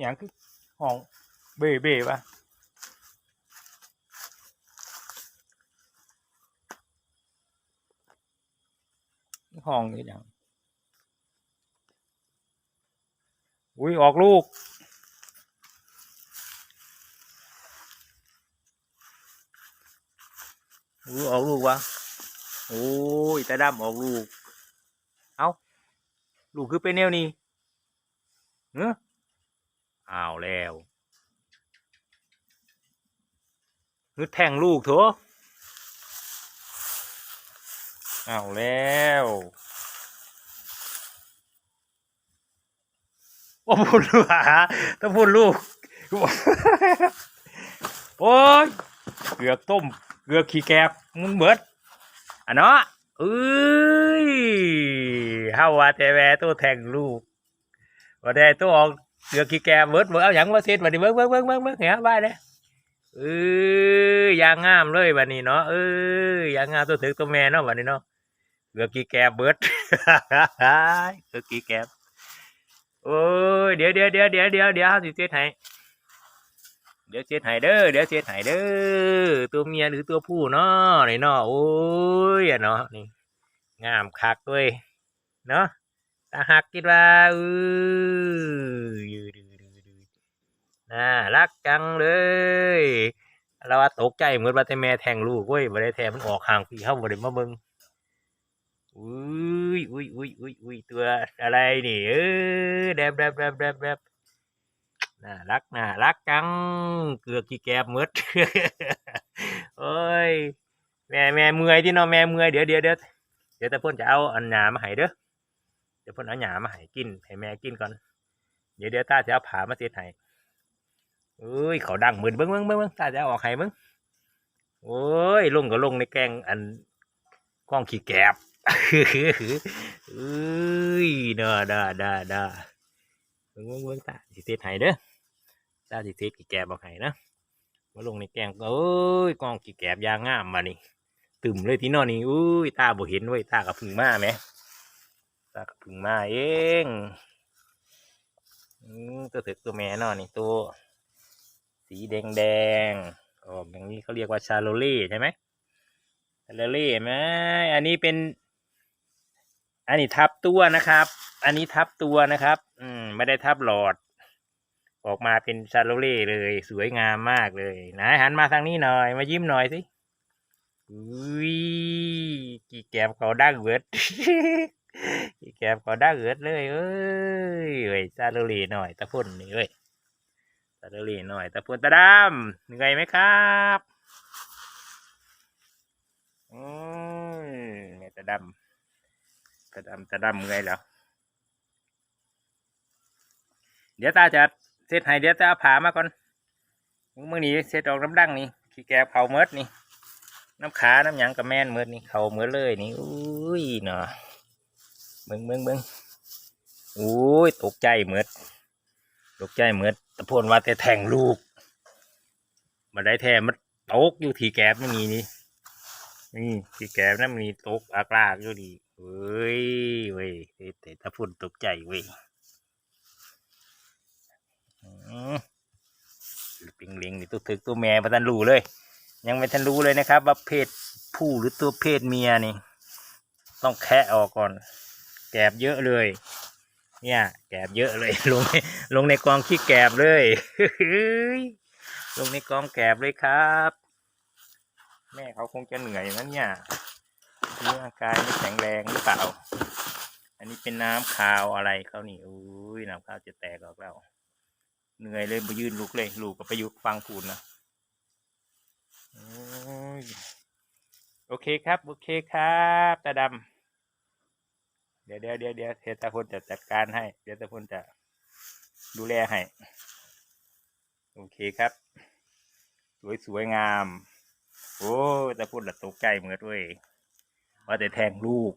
อย่างคือห้องเบ้เบ้ปะห้องนี่อย่างอุ้ยออกลูกอู้ออกลูกวะโอ้ยตาดำออกลูก เอาลูกคือเป็นแนวนี้เนอะ อ้าวแล้วนึกแทงลูกเถอะอ้าวแล้วว่าพูดลูกหาต้องพูดลูก โอ้ยเกือกต้ม เกลือขี้แกบมันเบิดอะเนาะเอ้ยเฮาว่าแต่แม่ตัวแทงลูกว่าแต่ตัวออก เกลือขี้แกบเบิดเบิดเอาหยังมาเซ็ตบัดนี้เบิ่งเบิ่งเบิ่งเบิ่งเบิ่งเหี้ยบาเด้เอ้ยยางงามเลยบัดนี้เนาะเอ้ยยางงามตัวถึกตัวแม่เนาะบัดนี้เนาะเกลือขี้แกบเบิดเกลือขี้แกบโอ้ยเดี๋ยวเดี๋ยวเดี๋ยวเดี๋ยวเดี๋ยวเดี๋ยวสิเซ็ตให้เดี๋ยวเช็ดให้เด้อเดี๋ยวเช็ดให้เด้อตัวเมียหรือตัวผู้เนาะนี่เนาะโอ้ยเนาะนี่งามคักด้วยเนาะ ตาหักคิดว่าออยืน่ารักจังเลยเราว่าตกใจเหมือนว่าแต่แม่แทงลูกเว้ยบ่ได้แทงมันออกห่างพี่เข้าบ่ได้มาเบิ่งอุ้ยอุ้ยอุ้ยอุ้ยอุ้ยตัวอะไรนี่เออแดบแดบแดบแดบแดบน่ารักน่ารักจัง เกือกกี่แกบหมืดโอ้ยแม่แม่เมื่อยที่นาะแม่เมื่อยเดี๋ยวเดี๋ยวเดี๋ยวเดี๋ยวแต่พ่นจะเอาอันหนามาให้เด้อ ดี๋ยวพ่นเอาหนามาให้กินให้แม่กินก่อน เดี๋ยวเดี๋ยวตาจะเอาผามาเสียให้เอ้ยเขาดังเหมือนเบิ้งเบิ้งเบิ้งเบิ้งตาจะเอาออกให้เบิ้งโอ้ยลงก็ลงในแกงอันกล้องขี้แกบเอ้ยเด้อเด้อเด้อเด้อเบิ้งเบิ้งเบิ้งตาสิเสียให้เด้อตาสิเทศกี่แกบเอาให้นะมาลงในแกงเอ้ยก้องกี่แกบยางงามมานี่ตึมเลยที่นอนนี่อุ้ยตาบ่เห็นเว้ยตากับพึ่งมาไหม ตากพึ่งมาเองตัวถึกตัวแม่นอนนี่ตัว สีแดงแดงๆออกอย่างนี้เขาเรียกว่าชาโลเล่ใช่ไหมชาโลเล่ไหมอันนี้เป็น อันนี้ทับตัวนะครับ อันนี้ทับตัวนะครับ อืมไม่ได้ทับหลอด ออกมาเป็นชาโลเล่เลย สวยงามมากเลยไหนหันมาทางนี้หน่อย มายิ้มหน่อยสิอุ้ยกี่แกมเขาดั้งเวิร์ด แกมเขาดั้งเวิดเลยเอ้ยเอ้ยชาลเล่หน่อยตะพุ่นนี่เอ้ยชาลเล่หน่อยตะพุ่นตะดำเหนื่อยไหมครับอืมตะดำตะดำตะดำเหนื่อยแล้วเดี๋ยวตาจะเซตให้เดี๋ยวตาเอาผามาก่อนมื่อนี้เซตออกน้ำดังนี่ขี้แกบเขาเมิดนี่น้ำขาน้ำหยังกับแม่นเมิดนี่เขาเมิดเลยนี่อุ้ยเนาะ บิ้งเบิ้งเบิ้งโอ้ยตกใจเหมิดตกใจเหมิดตะโพนว่าแต่แทงลูกมาได้แท้มันตกอยู่ที่แก๊บไม่มีนี่นี่ที่แก๊บนั่นมีตกอากลากอยู่ดีเว้ยเว้ยแต่ตะโพนตกใจเว้ยอืมปิงเลิงนี่ตัวถึกตัวแม่ประทันรู้เลย ยังไม่ทันรู้เลยนะครับ ว่าเพศผู้หรือตัวเพศเมียนี่ ต้องแคะออกก่อน แกบเยอะเลย เนี่ยแกบเยอะเลย ลงในลงในกองขี้แกบเลยลงในกองแกบเลยครับ แม่เขาคงจะเหนื่อยนะเนี่ยร่างกายไม่แข็งแรงหรือเปล่า อันนี้เป็นน้ำคาวอะไรเขานี่อุ้ยน้ำคาวจะแตกออกแล้ว เหนื่อยเลยไปยืนลุกเลยลูกก็ไปยุกฟังพูนนะโอเคครับ โอเคครับตาดำ ดี๋ยวเดี๋ยวเดี๋ยวเดี๋ยวเทตาพลจะจัดการให้ เดี๋ยวตาพลจะดูแลให้ โอเคครับ สวยสวยงาม โอ้ตาพลละตกใจเหมือนด้วยว่าแต่แทงลูก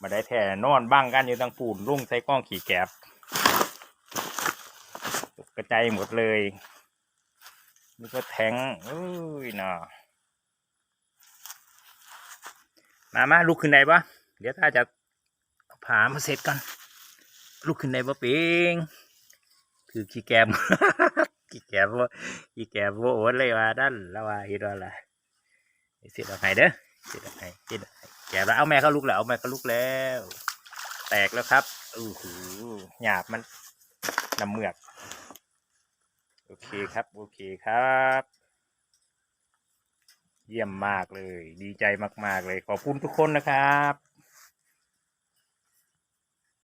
มาได้แทนอนบ้างกันอยู่ตั้งปูนลุ่งใส่กล้องขี่แกบตกกระจายหมดเลยนี่ก็แทงเอ้ยน่ะมามาลุกขึ้นได้ปะเดี๋ยวถ้าจะ ผามาเสร็จก่อนลุกขึ้นได้ปะเปิงถือคือขี้แกมขี้แกมว่าขี้แกมว่าโอนเลยว่าดันแล้วว่าเฮ็ดว่าล่ะเสียดอกไห้เด้อเสียดอกไห้เสียดอกไห้แกมแล้วเอาแม่เขาลุกแล้วเอาแม่เขาลุกแล้ว แตกแล้วครับอู้หูหยาบมันน้ำเมือกโอเคครับ โอเคครับ เยี่ยมมากเลย ดีใจมาก ๆ เลย ขอบคุณทุกคนนะครับ